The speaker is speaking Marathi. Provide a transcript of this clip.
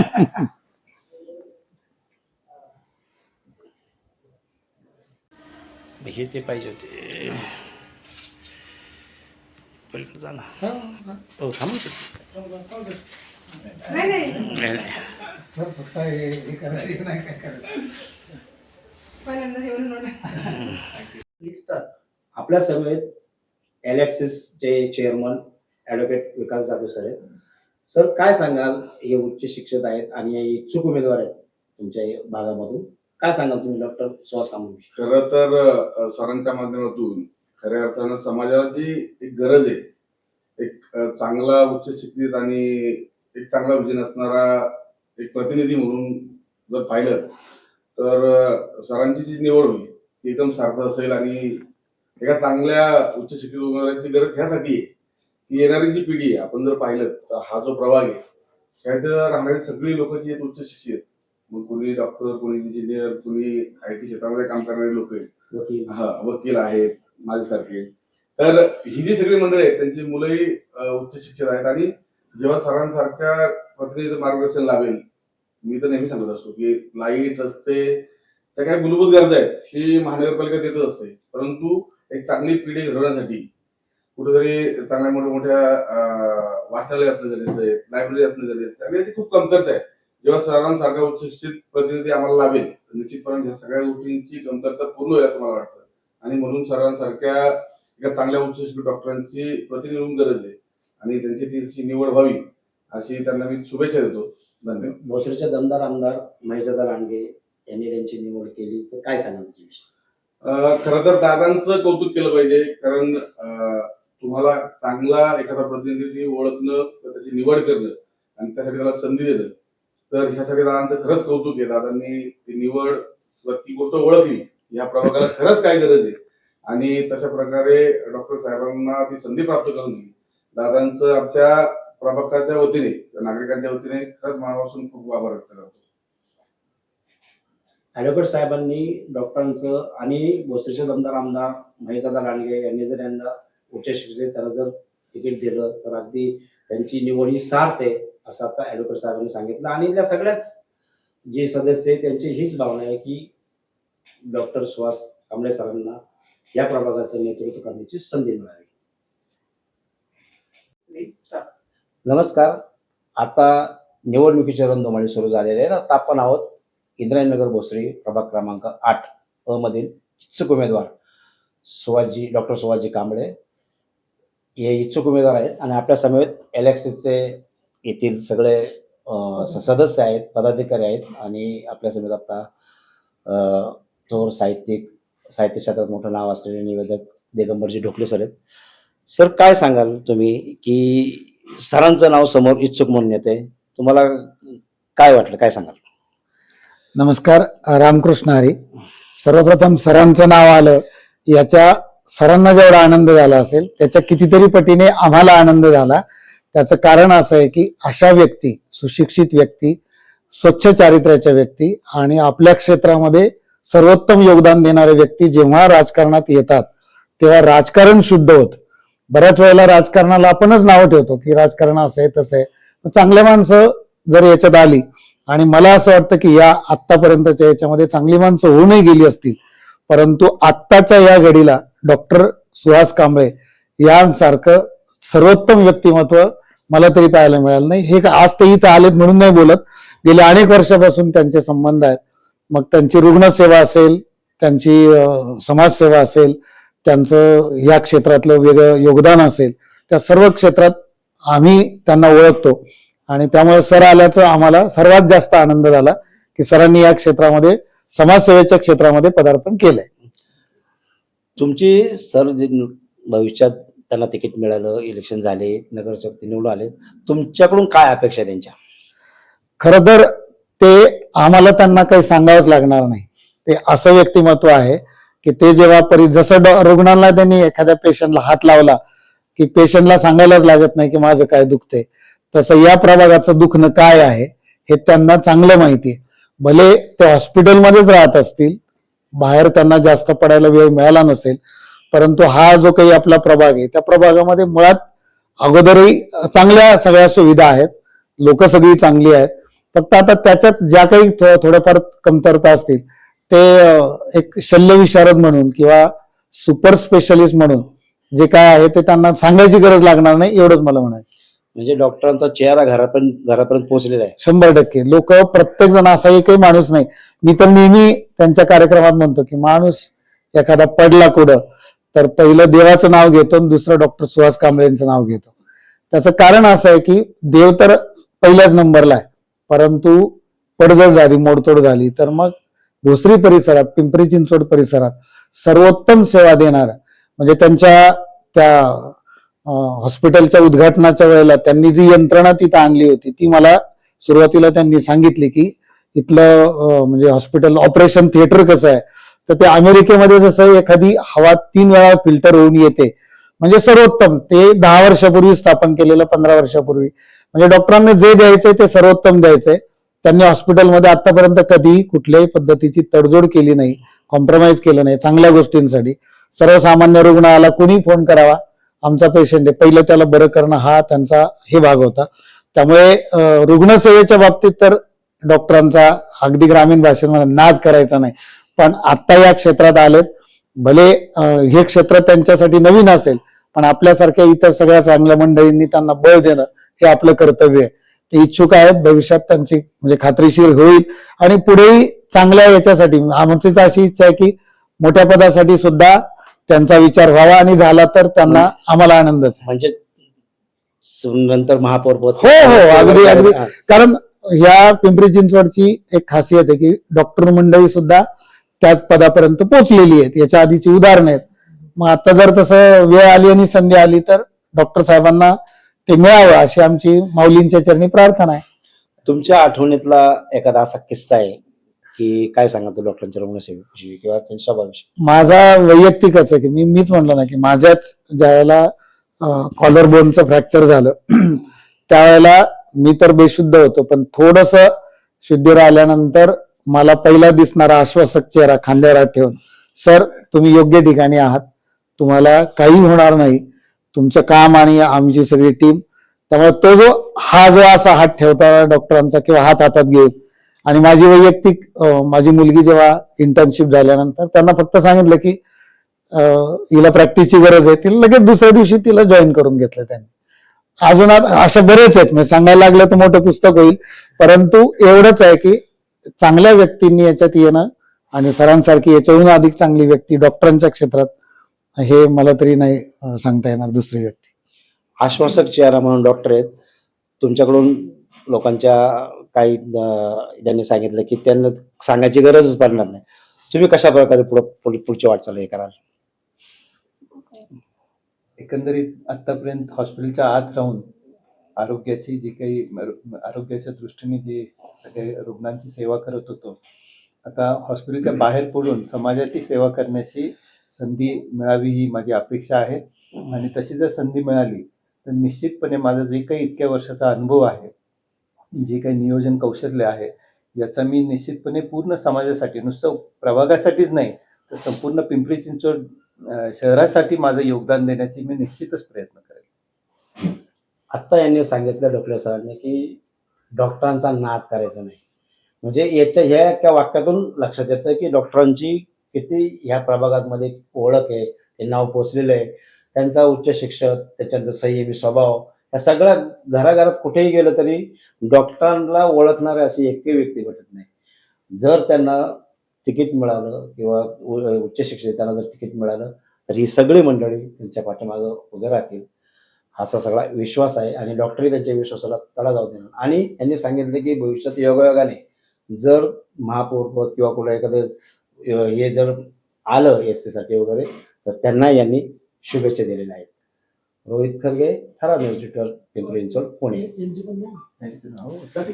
हे ते पाहिजे होते. पलीकडे जा ना. हो थांबू नाही नाही. नाही नाही. सर फक्त हे हे करायचं नाही काय करायचं. पहिल्यांदा जेवण बनवायचं. आपल्या सभेत चे chairman advocate Vikas Jadhav sir आहेत सर काय सांगाल? हे उच्च शिक्षक आहेत आणि हे इच्छुक उमेदवार आहेत तुमच्या या भागामधून. काय सांगाल तुम्ही डॉक्टर सुहास कांबळे खरं तर सरांच्या माध्यमातून खऱ्या अर्थानं समाजाला जी एक गरज आहे. एक चांगला उच्च शिक्षित आणि एक चांगला विजन असणारा एक प्रतिनिधी म्हणून जर पाहिलं तर सरांची जी निवड होईल ती एकदम सार्थ असेल आणि एका चांगल्या उच्च शिक्षित उमेदवारांची गरज ह्यासाठी आहे. की येणारी जी पिढी आहे. आपण जर पाहिलं तर हा जो प्रभाग आहे त्यात राहणारी सगळी लोक जी आहेत उच्च शिक्षित. मग कोणी डॉक्टर कोणी इंजिनियर कोणी आय टी क्षेत्रामध्ये काम करणारे लोक आहेत. वकील. हा वकील आहेत माझ्यासारखे तर ही जी सगळी मंडळी आहेत त्यांची मुलंही उच्च शिक्षित आहेत. आणि जेव्हा सरांसारख्या प्रतिनिधीचं मार्गदर्शन लाभेल मी तर नेहमी सांगत असतो की लाइट रस्ते त्या काही मूलभूत गरजा आहेत ही महानगरपालिका देतच असते. परंतु एक चांगली पिढी घडवण्यासाठी कुठेतरी चांगल्या मोठ्या मोठ्या वाचनालय असणं गरजेचं आहे लायब्ररी असणं गरजेचं आहे. आणि याची खूप कमतरता आहे. जेव्हा सरांसारखा उच्च शिक्षित प्रतिनिधी आम्हाला लाभेल तर निश्चितपणे ह्या सगळ्या गोष्टींची कमतरता पूर्ण होईल असं मला वाटतं. आणि म्हणून सरांसारख्या एका चांगल्या उच्च शिक्षित डॉक्टरांची प्रतिनिधी गरज आहे. आणि त्यांची तीची निवड व्हावी अशी त्यांना मी शुभेच्छा देतो. धन्यवाद. भोसरीचे दमदार आमदार महेशदादा लांडगे यांनी त्यांची निवड केली तर काय सांगाल खरं तर दादांचं कौतुक केलं पाहिजे कारण तुम्हाला चांगला एखादा प्रतिनिधी ओळखणं तर त्याची निवड करणं आणि त्यासाठी त्याला संधी देणं. तर ह्यासाठी दादांचं खरंच कौतुक आहे. दादांनी ती निवड ती गोष्ट ओळखली. या प्रभागाला खरंच काय गरज आहे? आणि तशा प्रकारे डॉक्टर साहेबांना ती संधी प्राप्त करून दिली. दादांचं आमच्या प्रभागाच्या वतीने नागरिकांच्या वतीने खरंच मनापासून खूप आभार व्यक्त करतो. ॲडव्होकेट साहेबांनी डॉक्टरांचं आणि भोसरीचे दमदार आमदार महेशदादा लांडगे यांनी जर यांना उच्च शिक्षित त्यांना जर तिकीट दिलं तर अगदी त्यांची निवड ही सार्थ आहे असं आता ॲडव्होकेट साहेबांनी सांगितलं. आणि त्या सगळ्याच जे सदस्य आहेत त्यांची हीच भावना आहे की डॉक्टर सुहास कांबळे सरांना या प्रभागाचं नेतृत्व करण्याची संधी मिळावी. नमस्कार. आता निवडणुकीचे रणधुमाळी सुरू झालेले आहे आता आपण आहोत इंद्रायणनगर भोसरी प्रभाग क्रमांक आठ अ मधील इच्छुक उमेदवार सुभाषजी डॉक्टर सुभाषजी कांबळे. हे इच्छुक उमेदवार आहेत आणि आपल्या समेत एल येथील सगळे स- सदस्य आहेत पदाधिकारी आहेत आणि आपल्या समेत आता थोर साहित्यिक साहित्य क्षेत्रात मोठं नाव असलेले निवेदक दिगंबरजी ढोकले सर आहेत. सर काय सांगाल तुम्ही की सरांचं नाव समोर इच्छुक म्हणून येते तुम्हाला काय वाटलं? काय सांगाल? नमस्कार रामकृष्ण हरी. सर्वप्रथम सरांचं नाव आलं. याच्या सरांना जेवढा आनंद झाला असेल त्याच्या कितीतरी पटीने आम्हाला आनंद झाला. त्याचं कारण असं आहे की अशा व्यक्ती सुशिक्षित व्यक्ती स्वच्छ चारित्र्याच्या व्यक्ती आणि आपल्या क्षेत्रामध्ये सर्वोत्तम योगदान देणारे व्यक्ती जेव्हा राजकारणात येतात तेव्हा राजकारण शुद्ध होत. बऱ्याच वेळेला राजकारणाला आपणच नावं ठेवतो की राजकारण असं आहे तसं आहे. चांगले माणसं जर याच्यात आली आणि मला असं वाटतं की या आत्तापर्यंतच्या याच्यामध्ये चांगली माणसं होऊनही गेली असतील परंतु आत्ताच्या या घडीला डॉक्टर सुहास कांबळे यांसारखं सर्वोत्तम व्यक्तिमत्व मला तरी पाहायला मिळालं नाही. हे का- आज ते इथं आलेत म्हणून नाही बोलत. गेल्या अनेक वर्षापासून त्यांचे संबंध आहेत. मग त्यांची रुग्णसेवा असेल त्यांची समाजसेवा असेल त्यांचं या क्षेत्रातलं वेगळं योगदान असेल त्या सर्व क्षेत्रात आम्ही त्यांना ओळखतो. आणि त्यामुळे सर आल्याचं आम्हाला सर्वात जास्त आनंद झाला की सरांनी या क्षेत्रामध्ये समाजसेवेच्या क्षेत्रामध्ये पदार्पण केलंय. तुमची सर जे भविष्यात त्यांना तिकीट मिळालं इलेक्शन झाले नगरसेवक ते निवडून आले तुमच्याकडून काय अपेक्षा आहे त्यांच्या? खरं तर ते आम्हाला त्यांना काही सांगावंच लागणार नाही. ते असं व्यक्तिमत्व आहे की ते जेव्हा परी जसं रुग्णांना रुग्णाला त्यांनी एखाद्या पेशंटला हात लावला की पेशंटला सांगायलाच लागत नाही की माझं काय दुखते तसं या प्रभागाचं दुखणं काय आहे हे त्यांना चांगलं माहिती आहे. भले ते हॉस्पिटलमध्येच राहत असतील बाहेर त्यांना जास्त पडायला वेळ मिळाला नसेल परंतु हा जो काही आपला प्रभाग आहे त्या प्रभागामध्ये मुळात अगोदरही चांगल्या सगळ्या सुविधा आहेत लोक सगळी चांगली आहेत. फक्त आता त्याच्यात ज्या काही थोड्याफार कमतरता असतील ते एक शल्य विशारद म्हणून किंवा सुपर स्पेशलिस्ट म्हणून जे काय आहे ते त्यांना सांगायची गरज लागणार नाही एवढंच मला म्हणायचं म्हणजे डॉक्टरांचा चेहरा घरापर्यंत घरापर्यंत पोहोचलेला आहे. शंभर टक्के. लोक प्रत्येक जण असा एकही माणूस नाही. मी तर नेहमी त्यांच्या कार्यक्रमात म्हणतो की माणूस एखादा पडला कुठं तर पहिलं देवाचं नाव घेतो आणि दुसरं डॉक्टर सुहास कांबळेंचं नाव घेतो. त्याचं कारण असं आहे की देव तर पहिल्याच नंबरला आहे. परंतु पडझड झाली मोडतोड झाली तर मग भोसरी परिसरात पिंपरी चिंचवड परिसरात सर्वोत्तम सेवा देणार म्हणजे त्यांच्या त्या हॉस्पिटलच्या उद्घाटनाच्या वेळेला त्यांनी जी यंत्रणा तिथं आणली होती ती मला सुरुवातीला त्यांनी सांगितली की इथलं म्हणजे हॉस्पिटल ऑपरेशन थिएटर कसं आहे? तर ते अमेरिकेमध्ये जसं एखादी हवा तीन वेळा फिल्टर होऊन येते. म्हणजे सर्वोत्तम ते दहा वर्षापूर्वी स्थापन केलेलं पंधरा वर्षापूर्वी. म्हणजे डॉक्टरांना जे द्यायचंय ते सर्वोत्तम द्यायचंय. त्यांनी हॉस्पिटलमध्ये आतापर्यंत कधीही कुठल्याही पद्धतीची तडजोड केली नाही कॉम्प्रोमाइज केलं नाही चांगल्या गोष्टींसाठी. सर्वसामान्य रुग्णाला कोणी फोन करावा? आमचा पेशंट आहे. पहिलं त्याला बरं करणं हा त्यांचा हे भाग होता. त्यामुळे रुग्णसेवेच्या बाबतीत तर डॉक्टरांचा अगदी ग्रामीण भाषेमध्ये नाद करायचा नाही. पण आता या क्षेत्रात आलेत. भले हे क्षेत्र त्यांच्यासाठी नवीन असेल पण आपल्यासारख्या इतर सगळ्या चांगल्या मंडळींनी त्यांना बळ देणं हे आपलं कर्तव्य आहे. ते इच्छुक आहेत भविष्यात त्यांची म्हणजे खात्रीशीर होईल. आणि पुढेही चांगल्या याच्यासाठी आमची तर अशी इच्छा आहे की मोठ्या पदासाठी सुद्धा त्यांचा विचार व्हावा आणि झाला तर त्यांना आम्हाला आनंदच म्हणजे नंतर महापौर पद हो, हो, अगदी, अगदी. कारण ह्या पिंपरी चिंचवडची एक खासियत आहे की डॉक्टर मंडळी सुद्धा त्याच पदापर्यंत पोहोचलेली आहेत. याच्या आधीची उदाहरणं आहेत. मग आता जर तसं वेळ आली आणि संधी आली तर डॉक्टर साहेबांना ते मिळावं अशी आमची माऊलींच्या चरणी प्रार्थना आहे. तुमच्या आठवणीतला एखादा असा किस्सा आहे? की काय सांगा तो डॉक्टरांच्या रुग्णसेवेविषयी किंवा त्यांच्या स्वभावाविषयी? माझा वैयक्तिकच आहे की मी मीच म्हणलो ना की माझ्याच ज्यावेळेला कॉलर बोनचं फ्रॅक्चर झालं त्यावेळेला मी तर बेशुद्ध होतो पण थोडस शुद्धीवर आल्यानंतर मला पहिला दिसणारा आश्वासक चेहरा खांद्यावर ठेवून सर तुम्ही योग्य ठिकाणी आहात तुम्हाला काही होणार नाही तुमचं काम आणि आमची सगळी टीम त्यामुळे तो जो हा जो असा हात ठेवता डॉक्टरांचा किंवा हात हातात घेऊन आणि माझी वैयक्तिक माझी मुलगी जेव्हा इंटर्नशिप झाल्यानंतर त्यांना फक्त सांगितलं की हिला प्रॅक्टिसची गरज आहे तिला लगेच दुसऱ्या दिवशी तिला जॉईन करून घेतलं त्यांनी. अजून अशा बरेच आहेत म्हणजे सांगायला लागलं तर मोठं पुस्तक होईल परंतु एवढंच आहे की चांगल्या व्यक्तींनी याच्यात येणं आणि सरांसारखी याच्याहून अधिक चांगली व्यक्ती डॉक्टरांच्या क्षेत्रात हे मला तरी नाही सांगता येणार दुसरी व्यक्ती. आश्वासक चेहरा म्हणून डॉक्टर आहेत. तुमच्याकडून लोकांच्या काही त्यांनी सांगितलं की त्यांना सांगायची गरजच पडणार नाही. तुम्ही कशा प्रकारे पुढे पुढची वाटचाल हे कराल? एकंदरीत आतापर्यंत हॉस्पिटलच्या आत राहून आरोग्याची जी काही आरोग्याच्या दृष्टीने जे सगळे रुग्णांची सेवा करत होतो आता हॉस्पिटलच्या बाहेर पडून समाजाची सेवा करण्याची संधी मिळावी ही माझी अपेक्षा आहे. आणि तशी जर संधी मिळाली तर निश्चितपणे माझा जे काही इतक्या वर्षाचा अनुभव आहे जे काही नियोजन कौशल्य आहे याचा मी निश्चितपणे पूर्ण समाजासाठी नुसतं प्रभागासाठीच नाही तर संपूर्ण पिंपरी चिंचवड शहरासाठी माझं योगदान देण्याची मी निश्चितच प्रयत्न करेन आत्ता यांनी सांगितलं डॉक्टर सरांनी की डॉक्टरांचा नाद करायचा नाही. म्हणजे याच्या ह्या एका वाक्यातून लक्षात येतं की डॉक्टरांची किती ह्या प्रभागामध्ये ओळख आहे हे नाव पोचलेलं आहे. त्यांचा उच्च शिक्षण त्याच्यानंतर संयमी स्वभाव या सगळ्या घराघरात कुठेही गेलं तरी डॉक्टरांना ओळखणारे अशी एकही व्यक्ती भेटत नाही. जर त्यांना तिकीट मिळालं किंवा उच्च शिक्षित त्यांना जर तिकीट मिळालं तर ही सगळी मंडळी त्यांच्या पाठीमागं उभे राहतील. असा सगळा विश्वास आहे आणि डॉक्टरही त्यांच्या विश्वासाला तडा जाऊ देणार. आणि त्यांनी सांगितलं की भविष्यात योगायोगाने जर महापौर पद किंवा कुठं एखादं हे जर आलं एससाठी वगैरे तर त्यांना यांनी शुभेच्छा दिलेल्या आहेत. रोहित खरगे थरा news twitter Pimpri Chinchwad Pune Thank you.